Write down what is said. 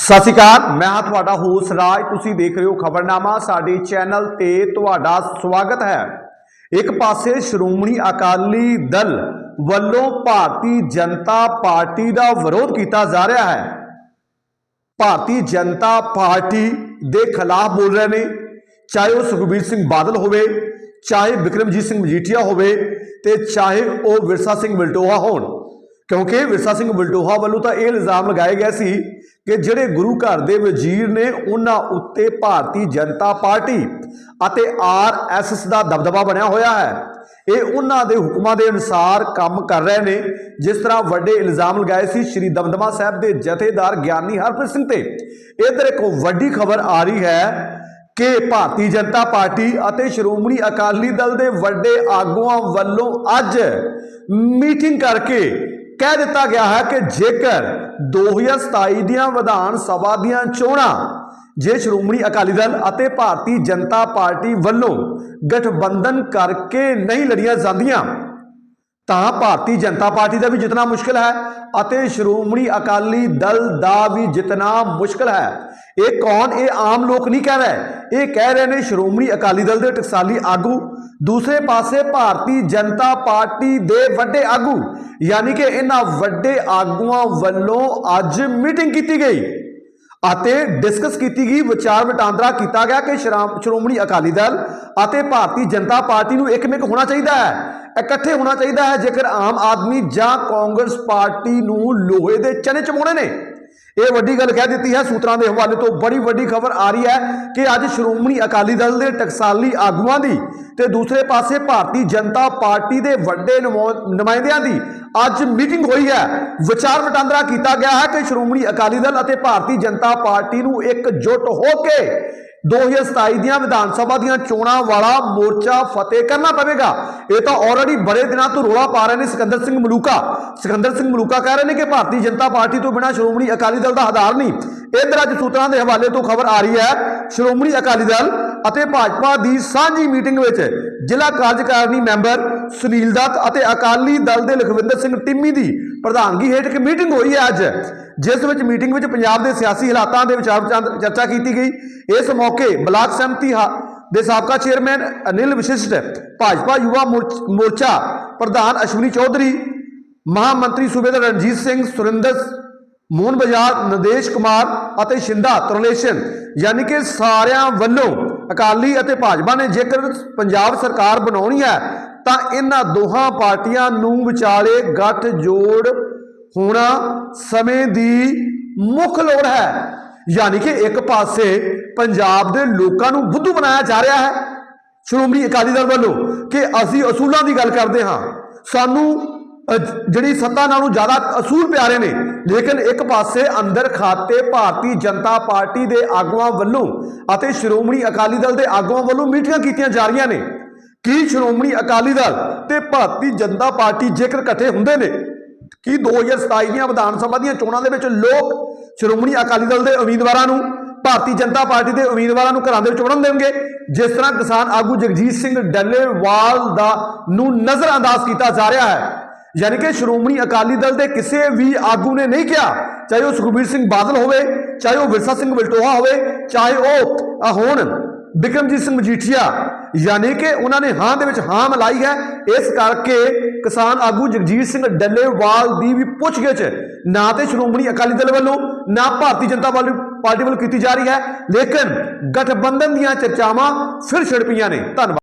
ਸਤਿ ਸ਼੍ਰੀ ਅਕਾਲ, ਮੈਂ ਹਾਂ ਤੁਹਾਡਾ ਹੋਸ ਰਾਜ। ਤੁਸੀਂ ਦੇਖ ਰਹੇ ਹੋ ਖਬਰਨਾਮਾ, ਸਾਡੇ ਚੈਨਲ ਤੇ ਤੁਹਾਡਾ ਸਵਾਗਤ ਹੈ। ਇੱਕ ਪਾਸੇ ਸ਼੍ਰੋਮਣੀ ਅਕਾਲੀ ਦਲ ਵੱਲੋਂ ਭਾਰਤੀ ਜਨਤਾ ਪਾਰਟੀ ਦਾ ਵਿਰੋਧ ਕੀਤਾ ਜਾ ਰਿਹਾ ਹੈ। ਭਾਰਤੀ ਜਨਤਾ ਪਾਰਟੀ ਦੇ ਖਿਲਾਫ ਬੋਲ ਰਹੇ ਨੇ। ਚਾਹੇ ਉਹ ਸੁਖਬੀਰ ਸਿੰਘ ਬਾਦਲ ਹੋਵੇ, ਚਾਹੇ ਵਿਕਰਮਜੀਤ ਸਿੰਘ ਮਜੀਠੀਆ ਹੋਵੇ ਤੇ ਚਾਹੇ ਉਹ ਵਿਰਸਾ ਸਿੰਘ ਵਲਟੋਹਾ ਹੋਣ। ਕਿਉਂਕਿ ਵਿਰਸਾ ਸਿੰਘ ਵਲਟੋਹਾ ਵੱਲੋਂ ਤਾਂ ਇਹ ਇਲਜ਼ਾਮ ਲਗਾਏ ਗਏ ਸੀ ਕਿ ਜਿਹੜੇ ਗੁਰੂ ਘਰ ਦੇ ਵਜ਼ੀਰ ਨੇ ਉਹਨਾਂ ਉੱਤੇ ਭਾਰਤੀ ਜਨਤਾ ਪਾਰਟੀ ਅਤੇ ਆਰਐਸਐਸ ਦਾ ਦਬਦਬਾ ਬਣਿਆ ਹੋਇਆ ਹੈ। ਇਹ ਉਹਨਾਂ ਦੇ ਹੁਕਮਾਂ ਦੇ ਅਨੁਸਾਰ ਕੰਮ ਕਰ ਰਹੇ ਨੇ। ਜਿਸ ਤਰ੍ਹਾਂ ਵੱਡੇ ਇਲਜ਼ਾਮ ਲਗਾਏ ਸੀ ਸ਼੍ਰੀ ਦਮਦਮਾ ਸਾਹਿਬ ਦੇ ਜਥੇਦਾਰ ਗਿਆਨੀ ਹਰਪ੍ਰੀਤ ਸਿੰਘ ਤੇ। ਇਧਰ ਇੱਕ ਵੱਡੀ ਖਬਰ ਆ ਰਹੀ ਹੈ ਕਿ ਭਾਰਤੀ ਜਨਤਾ ਪਾਰਟੀ ਅਤੇ ਸ਼੍ਰੋਮਣੀ ਅਕਾਲੀ ਦਲ ਦੇ ਵੱਡੇ ਆਗੂਆਂ ਵੱਲੋਂ ਅੱਜ ਮੀਟਿੰਗ ਕਰਕੇ ਕਹਿ ਦਿੱਤਾ ਗਿਆ ਹੈ ਕਿ ਜੇਕਰ 2027 ਦੀਆਂ ਵਿਧਾਨ ਸਭਾ ਦੀਆਂ ਚੋਣਾਂ, ਜੇ ਸ਼੍ਰੋਮਣੀ ਅਕਾਲੀ ਦਲ ਅਤੇ ਭਾਰਤੀ ਜਨਤਾ ਪਾਰਟੀ ਵੱਲੋਂ ਗਠਬੰਧਨ ਕਰਕੇ ਨਹੀਂ ਲੜੀਆਂ ਜਾਂਦੀਆਂ ਤਾਂ ਭਾਰਤੀ ਜਨਤਾ ਪਾਰਟੀ ਦਾ ਵੀ ਜਿੱਤਣਾ ਮੁਸ਼ਕਲ ਹੈ ਅਤੇ ਸ਼੍ਰੋਮਣੀ ਅਕਾਲੀ ਦਲ ਦਾ ਵੀ ਜਿੱਤਣਾ ਮੁਸ਼ਕਲ ਹੈ। ਇਹ ਕੌਣ? ਇਹ ਆਮ ਲੋਕ ਨਹੀਂ ਕਹਿ ਰਹੇ। ਇਹ ਕਹਿ ਰਹੇ ਨੇ ਸ਼੍ਰੋਮਣੀ ਅਕਾਲੀ ਦਲ ਦੇ ਟਕਸਾਲੀ ਆਗੂ। ਦੂਸਰੇ ਪਾਸੇ ਭਾਰਤੀ ਜਨਤਾ ਪਾਰਟੀ ਦੇ ਵੱਡੇ ਆਗੂ, ਯਾਨੀ ਕਿ ਇਹਨਾਂ ਵੱਡੇ ਆਗੂਆਂ ਵੱਲੋਂ ਅੱਜ ਮੀਟਿੰਗ ਕੀਤੀ ਗਈ ਅਤੇ ਡਿਸਕਸ ਕੀਤੀ ਗਈ, ਵਿਚਾਰ ਵਟਾਂਦਰਾ ਕੀਤਾ ਗਿਆ ਕਿ ਸ਼੍ਰਾਮ- ਸ਼੍ਰੋਮਣੀ ਅਕਾਲੀ ਦਲ ਅਤੇ ਭਾਰਤੀ ਜਨਤਾ ਪਾਰਟੀ ਨੂੰ ਇੱਕ ਇੱਕਮਿਕ ਹੋਣਾ ਚਾਹੀਦਾ ਹੈ। ਇਕੱਠੇ ਹੋਣਾ ਚਾਹੀਦਾ ਹੈ, ਜੇਕਰ ਆਮ ਆਦਮੀ ਜਾਂ ਕਾਂਗਰਸ ਪਾਰਟੀ ਨੂੰ ਲੋਹੇ ਦੇ ਚਨੇ ਚਮਾਉਣੇ ਨੇ। ਇਹ ਵੱਡੀ ਗੱਲ ਕਹਿ ਦਿੱਤੀ ਹੈ, ਸੂਤਰਾਂ ਦੇ ਹਵਾਲੇ ਤੋਂ ਬੜੀ ਵੱਡੀ ਖਬਰ ਆ ਰਹੀ ਹੈ ਕਿ ਅੱਜ ਸ਼੍ਰੋਮਣੀ ਅਕਾਲੀ ਦਲ ਦੇ ਟਕਸਾਲੀ ਆਗੂਆਂ ਦੀ ਤੇ ਦੂਸਰੇ ਪਾਸੇ ਭਾਰਤੀ ਜਨਤਾ ਪਾਰਟੀ ਦੇ ਵੱਡੇ ਨੁਮਾਇੰਦਿਆਂ ਦੀ ਅੱਜ ਮੀਟਿੰਗ ਹੋਈ ਹੈ। ਵਿਚਾਰ ਵਟਾਂਦਰਾ ਕੀਤਾ ਗਿਆ ਹੈ ਕਿ ਸ਼੍ਰੋਮਣੀ ਅਕਾਲੀ ਦਲ ਅਤੇ ਭਾਰਤੀ ਜਨਤਾ ਪਾਰਟੀ ਨੂੰ ਇੱਕ ਜੁੱਟ ਹੋ ਕੇ 2027 ਦੀਆਂ ਵਿਧਾਨ ਸਭਾ ਦੀਆਂ ਚੋਣਾਂ ਵਾਲਾ ਮੋਰਚਾ ਫਤਿਹ ਕਰਨਾ ਪਵੇਗਾ। ਇਹ ਤਾਂ ਆਲਰੇਡੀ ਬੜੇ ਦਿਨਾਂ ਤੋਂ ਰੋਲਾ ਪਾ ਰਹੇ ਨੇ ਸਿਕੰਦਰ ਸਿੰਘ ਮਲੂਕਾ। ਸਿਕੰਦਰ ਸਿੰਘ ਮਲੂਕਾ ਕਹਿ ਰਹੇ ਨੇ ਕਿ ਭਾਰਤੀ ਜਨਤਾ ਪਾਰਟੀ ਤੋਂ ਬਿਨਾਂ ਸ਼੍ਰੋਮਣੀ ਅਕਾਲੀ ਦਲ ਦਾ ਆਧਾਰ ਨਹੀਂ। ਇਧਰ ਅੱਜ ਸੂਤਰਾਂ ਦੇ ਹਵਾਲੇ ਤੋਂ ਖਬਰ ਆ ਰਹੀ ਹੈ, ਸ਼੍ਰੋਮਣੀ ਅਕਾਲੀ ਦਲ ਅਤੇ ਭਾਜਪਾ ਦੀ ਸਾਂਝੀ ਮੀਟਿੰਗ ਵਿੱਚ ਜ਼ਿਲ੍ਹਾ ਕਾਰਜਕਾਰਨੀ ਮੈਂਬਰ ਸੁਨੀਲ ਦੱਤ ਅਤੇ ਅਕਾਲੀ ਦਲ ਦੇ ਲਖਵਿੰਦਰ ਸਿੰਘ ਟਿੰਮੀ ਦੀ ਪ੍ਰਧਾਨਗੀ ਹੇਠ ਇੱਕ ਮੀਟਿੰਗ ਹੋਈ ਹੈ ਅੱਜ, ਜਿਸ ਵਿੱਚ ਮੀਟਿੰਗ ਵਿੱਚ ਪੰਜਾਬ ਦੇ ਸਿਆਸੀ ਹਾਲਾਤਾਂ ਦੇ ਵਿਚਾਰ ਚਰਚਾ ਕੀਤੀ ਗਈ। ਇਸ ਮੌਕੇ ਬਲਾਕ ਸੰਮਤੀ ਹਾ- ਦੇ ਸਾਬਕਾ ਚੇਅਰਮੈਨ ਅਨਿਲ ਵਿਸ਼ਿਸ਼ਟ, ਭਾਜਪਾ ਯੁਵਾ ਮੋਰਚ- ਮੋਰਚਾ ਪ੍ਰਧਾਨ ਅਸ਼ਵਨੀ ਚੌਧਰੀ, ਮਹਾਮੰਤਰੀ ਸੂਬੇਦਾਰ ਰਣਜੀਤ ਸਿੰਘ, ਸੁਰਿੰਦਰ ਮੋਹਨ ਬਜਾਰ ਨਦੇਸ਼ ਕੁਮਾਰ ਅਤੇ ਸ਼ਿੰਦਾ ਤਰਲੇਸ਼ਨ, ਯਾਨੀ ਕਿ ਸਾਰਿਆਂ ਵੱਲੋਂ ਅਕਾਲੀ ਅਤੇ ਭਾਜਪਾ ਨੇ ਜੇਕਰ ਪੰਜਾਬ ਸਰਕਾਰ ਬਣਾਉਣੀ ਹੈ, ਤਾਂ ਇਹਨਾਂ ਦੋਹਾਂ ਪਾਰਟੀਆਂ ਨੂੰ ਵਿਚਾਲੇ ਗੱਠ ਜੋੜ ਹੋਣਾ ਸਮੇਂ ਦੀ ਮੁੱਖ ਲੋੜ ਹੈ। ਯਾਨੀ ਕਿ ਇੱਕ ਪਾਸੇ ਪੰਜਾਬ ਦੇ ਲੋਕਾਂ ਨੂੰ ਬੁੱਧੂ ਬਣਾਇਆ ਜਾ ਰਿਹਾ ਹੈ। ਸ਼੍ਰੋਮਣੀ ਅਕਾਲੀ ਦਲ ਵੱਲੋਂ ਕਿ ਅਸੀਂ ਅਸੂਲਾਂ ਦੀ ਗੱਲ ਕਰਦੇ ਹਾਂ। ਸਾਨੂੰ ਜਿਹੜੀ ਸੱਤਾ ਨਾਲੋਂ ਜ਼ਿਆਦਾ ਅਸੂਲ ਪਿਆਰੇ ਨੇ, ਲੇਕਿਨ ਇੱਕ ਪਾਸੇ ਅੰਦਰ ਖਾਤੇ ਭਾਰਤੀ ਜਨਤਾ ਪਾਰਟੀ ਦੇ ਆਗੂਆਂ ਵੱਲੋਂ ਅਤੇ ਸ਼੍ਰੋਮਣੀ ਅਕਾਲੀ ਦਲ ਦੇ ਆਗੂਆਂ ਵੱਲੋਂ ਮੀਟਿੰਗਾਂ ਕੀਤੀਆਂ ਜਾ ਰਹੀਆਂ ਨੇ। ਕੀ ਸ਼੍ਰੋਮਣੀ ਅਕਾਲੀ ਦਲ ਤੇ ਭਾਰਤੀ ਜਨਤਾ ਪਾਰਟੀ ਜੇਕਰ ਇਕੱਠੇ ਹੁੰਦੇ ਨੇ? ਕੀ 2027 ਦੀਆਂ ਵਿਧਾਨ ਸਭਾ ਦੀਆਂ ਚੋਣਾਂ ਦੇ ਵਿੱਚ ਲੋਕ ਸ਼੍ਰੋਮਣੀ ਅਕਾਲੀ ਦਲ ਦੇ ਉਮੀਦਵਾਰਾਂ ਨੂੰ, ਭਾਰਤੀ ਜਨਤਾ ਪਾਰਟੀ ਦੇ ਉਮੀਦਵਾਰਾਂ ਨੂੰ ਘਰਾਂ ਦੇ ਵਿੱਚ ਵੜਨ ਦੇਣਗੇ? ਜਿਸ ਤਰ੍ਹਾਂ ਕਿਸਾਨ ਆਗੂ ਜਗਜੀਤ ਸਿੰਘ ਡੱਲੇਵਾਲ ਦਾ ਨੂੰ ਨਜ਼ਰਅੰਦਾਜ਼ ਕੀਤਾ ਜਾ ਰਿਹਾ ਹੈ ਯਾਨੀ ਕਿ ਸ਼੍ਰੋਮਣੀ ਅਕਾਲੀ ਦਲ ਦੇ ਕਿਸੇ ਵੀ ਆਗੂ ਨੇ ਨਹੀਂ ਕਿਹਾ, ਚਾਹੇ ਉਹ ਸੁਖਬੀਰ ਸਿੰਘ ਬਾਦਲ ਹੋਵੇ, ਚਾਹੇ ਉਹ ਵਿਰਸਾ ਸਿੰਘ ਵਲਟੋਹਾ ਹੋਵੇ, ਚਾਹੇ ਉਹ ਹੋਣ ਬਿਕਰਮਜੀਤ ਸਿੰਘ ਮਜੀਠੀਆ, ਯਾਨੀ ਕਿ ਉਹਨਾਂ ਨੇ ਹਾਂ ਦੇ ਵਿੱਚ ਹਾਂ ਮਿਲਾਈ ਹੈ, ਇਸ ਕਰਕੇ ਕਿਸਾਨ ਆਗੂ ਜਗਜੀਤ ਸਿੰਘ ਡੱਲੇਵਾਲ ਦੀ ਵੀ ਪੁੱਛਗਿੱਛ ਨਾ ਤੇ ਸ਼੍ਰੋਮਣੀ ਅਕਾਲੀ ਦਲ ਵੱਲੋਂ, ਨਾ ਭਾਰਤੀ ਜਨਤਾ ਵੱਲੋਂ ਪਾਰਟੀ ਵੱਲੋਂ ਕੀਤੀ ਜਾ ਰਹੀ ਹੈ, ਲੇਕਿਨ ਗਠਬੰਧਨ ਦੀਆਂ ਚਰਚਾਵਾਂ ਫਿਰ ਛਿੜ ਪਈਆਂ ਨੇ। ਧੰਨਵਾਦ।